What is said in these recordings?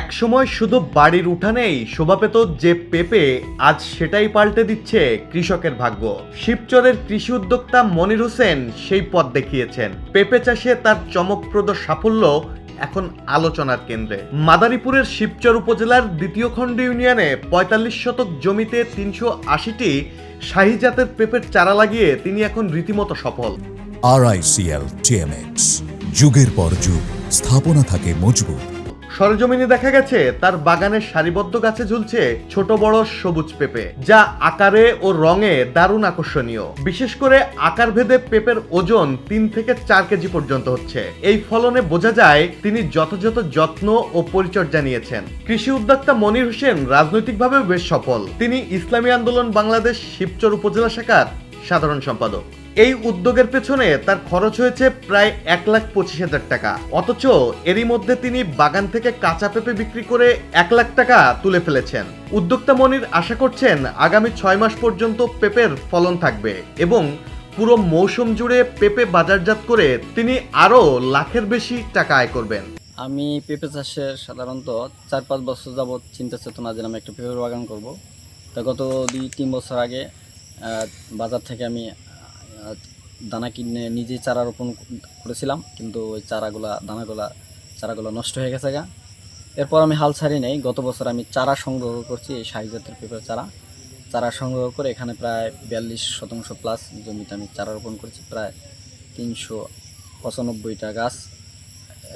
একসময় শুধু বাড়ির উঠানেই শোভা পেত যে পেঁপে আজ সেটাই পাল্টে দিচ্ছে কৃষকের ভাগ্য। শিবচরের কৃষি উদ্যোক্তা মনির হোসেন সেই পথ দেখিয়েছেন। পেঁপে চাষে তার চমকপ্রদ সাফল্য এখন আলোচনার কেন্দ্রে। মাদারীপুরের শিবচর উপজেলার দ্বিতীয় খণ্ড ইউনিয়নে পঁয়তাল্লিশ শতক জমিতে তিনশো আশিটি শাহী জাতের পেঁপের চারা লাগিয়ে তিনি এখন রীতিমতো সফল। আরআইসিএল টিএমএক্স যুগের পর যুগ, স্থাপনা থাকে মজবুত। সরজমিনে দেখা গেছে, তার বাগানের সারিবদ্ধ গাছে ঝুলছে ছোট বড় সবুজ পেঁপে, যা আকারে ও রঙে দারুণ আকর্ষণীয়। বিশেষ করে আকার ভেদে পেঁপের ওজন তিন থেকে চার কেজি পর্যন্ত হচ্ছে। এই ফলনে বোঝা যায়, তিনি যথাযথ যত্ন ও পরিচর্যা নিয়েছেন। কৃষি উদ্যোক্তা মনির হোসেন রাজনৈতিকভাবেও বেশ সফল। তিনি ইসলামী আন্দোলন বাংলাদেশ শিবচর উপজেলা শাখার সাধারণ সম্পাদক। এই উদ্যোগের পেছনে তার খরচ হয়েছে প্রায় এক লাখ পঁচিশ হাজার টাকা। অথচ এরই মধ্যে তিনি বাগান থেকে কাঁচা পেঁপে বিক্রি করে এক লাখ টাকা তুলে ফেলেছেন। উদ্যোক্তা মনির আশা করছেন আগামী ছয় মাস পর্যন্ত পেঁপের ফলন থাকবে এবং পুরো মৌসুম জুড়ে পেঁপে বাজারজাত করে তিনি আরও লাখের বেশি টাকা আয় করবেন। আমি পেঁপে চাষের সাধারণত চার পাঁচ বছর যাবৎ চিন্তা চেতনা যে আমি একটা পেঁপের বাগান করব। তা গত দুই তিন বছর আগে বাজার থেকে আমি দানা কিনে নিজেই চারা রোপণ করেছিলাম, কিন্তু ওই চারাগুলা, দানাগুলা, চারাগুলো নষ্ট হয়ে গেছে গা। এরপর আমি হাল ছাড়ি নেই। গত বছর আমি চারা সংগ্রহ করছি, এই শাহি জাতের পেঁপের চারা। চারা সংগ্রহ করে এখানে প্রায় বিয়াল্লিশ শতাংশ প্লাস জমিতে আমি চারা রোপণ করেছি, প্রায় তিনশো পঁচানব্বইটা গাছ,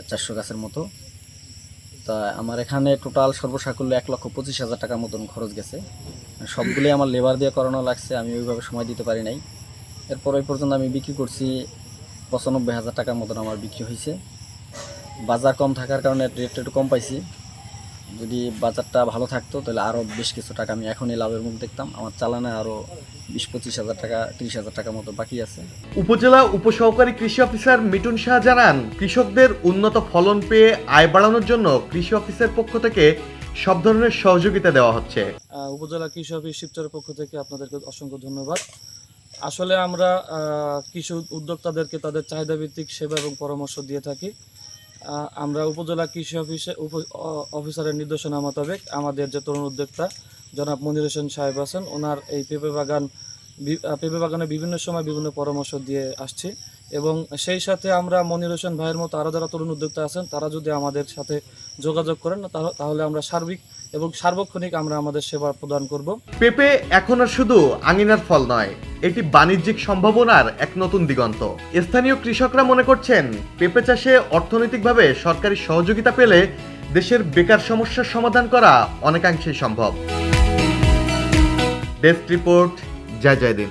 চারশো গাছের মতো। তা আমার এখানে টোটাল সর্বসাকুল্য এক লক্ষ পঁচিশ হাজার টাকার মতন খরচ গেছে। সবগুলোই আমার লেবার দিয়ে করানো লাগছে, আমি ওইভাবে সময় দিতে পারি নাই। এরপর ওই পর্যন্ত আমি বিক্রি করছি পঁচানব্বই হাজার টাকার মতন আমার বিক্রি হয়েছে। বাজার কম থাকার কারণে রেটটা একটু কম পাইছি। যদি বাজারটা ভালো থাকতো তাহলে আরও বেশ কিছু টাকা আমি এখনই লাভের মুখ দেখতাম। আমার চালানে আরও বিশ পঁচিশ হাজার টাকা তিরিশ হাজার টাকার মতো বাকি আছে। উপজেলা উপসহকারী কৃষি অফিসার মিটুন শাহ জানান কৃষকদের উন্নত ফলন পেয়ে আয় বাড়ানোর জন্য কৃষি অফিসের পক্ষ থেকে সব ধরনের সহযোগিতা দেওয়া হচ্ছে। আহ, উপজেলা কৃষি অফিস শিবচরের পক্ষ থেকে আপনাদেরকে অসংখ্য ধন্যবাদ। আসলে আমরা কৃষি উদ্যোক্তাদেরকে তাদের চাহিদা ভিত্তিক সেবা এবং পরামর্শ দিয়ে থাকি। আমরা উপজেলা কৃষি অফিসে অফিসারের নির্দেশনা মোতাবেক আমাদের যে তরুণ উদ্যোক্তা জনাব মনির হোসেন সাহেব আছেন, ওনার এই পেঁপে বাগান পেঁপে বাগানে বিভিন্ন সময় বিভিন্ন পরামর্শ দিয়ে আসছি এবং সেই সাথে আমরা মনির হোসেন ভাইয়ের মতো আরও যারা তরুণ উদ্যোক্তা আছেন, তারা যদি আমাদের সাথে যোগাযোগ করেন তাহ- তাহলে আমরা সার্বিক এবং সার্বক্ষণিক আমরা আমাদের সেবা প্রদান করব। পেঁপে এখন আর শুধু আঙিনার ফল নয় এটি বাণিজ্যিক সম্ভাবনার এক নতুন দিগন্ত। স্থানীয় কৃষকরা মনে করছেন, পেঁপে চাষে অর্থনৈতিকভাবে সরকারি সহযোগিতা পেলে দেশের বেকার সমস্যার সমাধান করা অনেকাংশেই সম্ভব। ডেস্ক রিপোর্ট, জয় জয় দিন